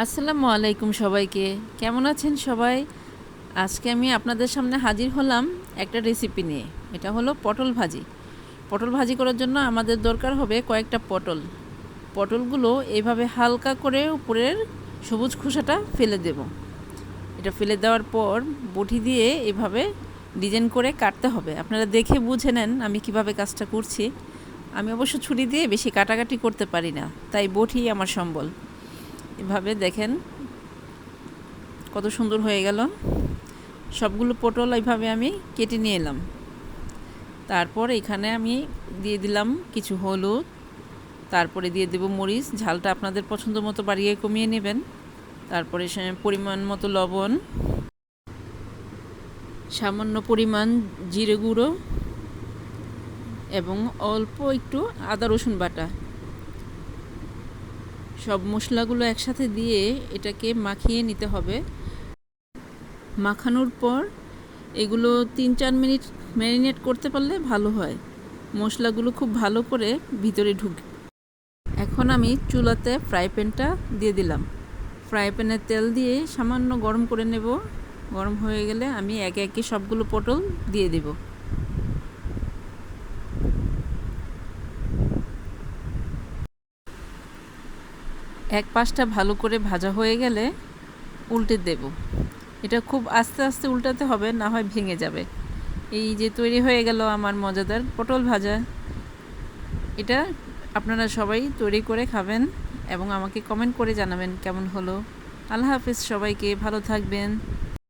আসসালামু আলাইকুম সবাইকে। কেমন আছেন সবাই? আজকে আমি আপনাদের সামনে হাজির হলাম একটা রেসিপি নিয়ে। এটা হলো পটল ভাজি। পটল ভাজি করার জন্য আমাদের দরকার হবে কয়েকটা পটল। পটলগুলো এইভাবে হালকা করে উপরের সবুজ খোসাটা ফেলে দেব। এটা ফেলে দেওয়ার পর বটি দিয়ে এভাবে ডিজাইন করে কাটতে হবে। আপনারা দেখে বুঝে নেন আমি কীভাবে কাজটা করছি। আমি অবশ্য ছুরি দিয়ে বেশি কাটাকাটি করতে পারি না, তাই বটি আমার সম্বল। এভাবে দেখেন কত সুন্দর হয়ে গেল। সবগুলো পটল এইভাবে আমি কেটে নিয়ে এলাম। তারপর এখানে আমি দিয়ে দিলাম কিছু হলুদ, তারপরে দিয়ে দেব মরিচ, ঝালটা আপনাদের পছন্দ মতো বাড়িয়ে কমিয়ে নেবেন। তারপরে পরিমাণ মতো লবণ, সামান্য পরিমাণ জিরে গুঁড়ো এবং অল্প একটু আদা রসুন বাটা। সব মশলাগুলো একসাথে দিয়ে এটাকে মাখিয়ে নিতে হবে। মাখানোর পর এগুলো তিন চার মিনিট ম্যারিনেট করতে পারলে ভালো হয়। মশলাগুলো খুব ভালো করে ভিতরে ঢুকে এখন আমি চুলাতে ফ্রাই প্যানটা দিয়ে দিলাম। ফ্রাই প্যানে তেল দিয়ে সামান্য গরম করে নেব। গরম হয়ে গেলে আমি একে একে সবগুলো পটল দিয়ে দেব। এক পাশটা ভালো করে ভাজা হয়ে গেলে উল্টে দেব। এটা খুব আস্তে আস্তে উল্টাতে হবে, না হয় ভেঙে যাবে। এই যে তৈরি হয়ে গেল আমার মজাদার পটল ভাজা। এটা আপনারা সবাই তৈরি করে খাবেন এবং আমাকে কমেন্ট করে জানাবেন কেমন হলো। আল্লাহ হাফিজ সবাইকে, ভালো থাকবেন।